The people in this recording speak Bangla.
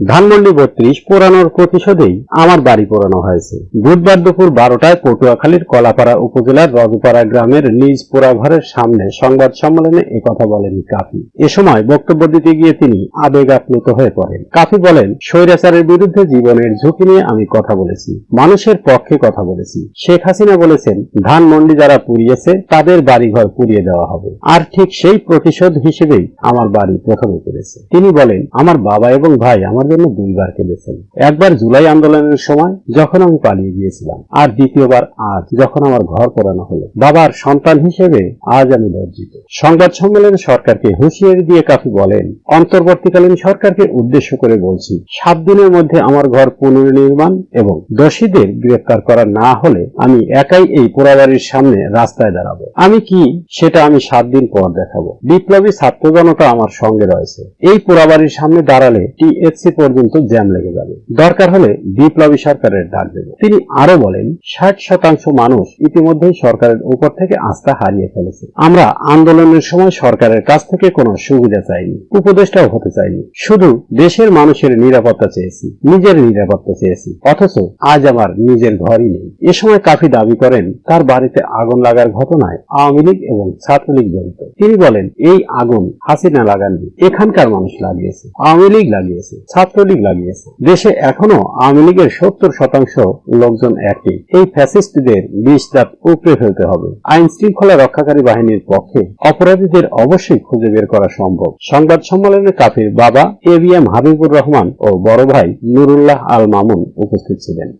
ধানমন্ডি বত্রিশ পোড়ানোর প্রতিশোধেই আমার বাড়ি পোড়ানো হয়েছে। বুধবার দুপুর বারোটায় পটুয়াখালীর কলাপাড়া উপজেলার রজপাড়া গ্রামের নিজ পোড়াঘরের সামনে সংবাদ সম্মেলনে কথা বলেন কাফি। এ সময় বক্তব্য দিতে গিয়ে তিনি আবেগ আপ্লুত হয়ে পড়েন। কাফি বলেন, স্বৈরাচারের বিরুদ্ধে জীবনের ঝুঁকি নিয়ে আমি কথা বলেছি, মানুষের পক্ষে কথা বলেছি। শেখ হাসিনা বলেছেন, ধানমন্ডি যারা পুড়িয়েছে, তাদের বাড়িঘর পুড়িয়ে দেওয়া হবে। আর ঠিক সেই প্রতিশোধ হিসেবেই আমার বাড়ি প্রথমে করেছে তিনি বলেন, আমার বাবা এবং ভাই আমার জন্য দুইবার কেঁদেছেন। একবার জুলাই আন্দোলনের সময় যখন আমি পালিয়ে গিয়েছিলাম, আর দ্বিতীয়বার আজ যখন আমার ঘর পোড়ানো হলো। বাবার সন্তান হিসেবে আজ আমি লজ্জিত। সংবাদ সম্মেলনে সরকারকে হুঁশিয়ারি দিয়ে কাফি বলেন, অন্তর্বর্তীকালীন সরকারকে উদ্দেশ্য করে বলছি, সাত দিনের মধ্যে আমার ঘর পুনর্নির্মাণ এবং দোষীদের গ্রেফতার করা না হলে আমি একাই এই পোড়াবাড়ির সামনে রাস্তায় দাঁড়াবো। আমি কি সেটা আমি সাত দিন পর দেখাবো। বিপ্লবী ছাত্র জনতা আমার সঙ্গে রয়েছে। এই পোড়াবাড়ির সামনে দাঁড়ালে টিএসসি পর্যন্ত জ্যাম লেগে যাবে। দরকার হলে বিপ্লবী সরকারের ডাক দেব। তিনি আরও বলেন, ষাট শতাংশ মানুষ ইতিমধ্যেই সরকারের উপর থেকে আস্থা হারিয়ে ফেলেছে। আমরা আন্দোলনের সময় সরকারের কাছ থেকে কোনো সুবিধা চাইনি, উপদেষ্টাও হতে চাইনি। শুধু দেশের মানুষের নিরাপত্তা চেয়েছি, নিজের নিরাপত্তা চেয়েছি। অথচ আজ আমার নিজের ঘরই নেই। এ সময় কাফি দাবি করেন, তার বাড়িতে আগুন লাগার ঘটনায় আওয়ামী লীগ এবং ছাত্রলীগ জড়িত। তিনি বলেন, এই আগুন হাসিনা লাগাননি, এখানকার মানুষ লাগিয়েছে, আওয়ামী লীগ লাগিয়েছে ছাত্রলীগ লাগিয়েছে। দেশে এখনও আওয়ামী লীগের সত্তর শতাংশ লোকজন একই। এই ফ্যাসিস্টদের বিষ দাঁত উপড়ে ফেলতে হবে। আইন শৃঙ্খলা রক্ষাকারী বাহিনীর পক্ষে অপরাধীদের অবশ্যই খুঁজে বের করা সম্ভব। সংবাদ সম্মেলনে কাফির বাবা A B M Habibur Rahman ও বড় ভাই নুরুল্লাহ আল মামুন উপস্থিত ছিলেন।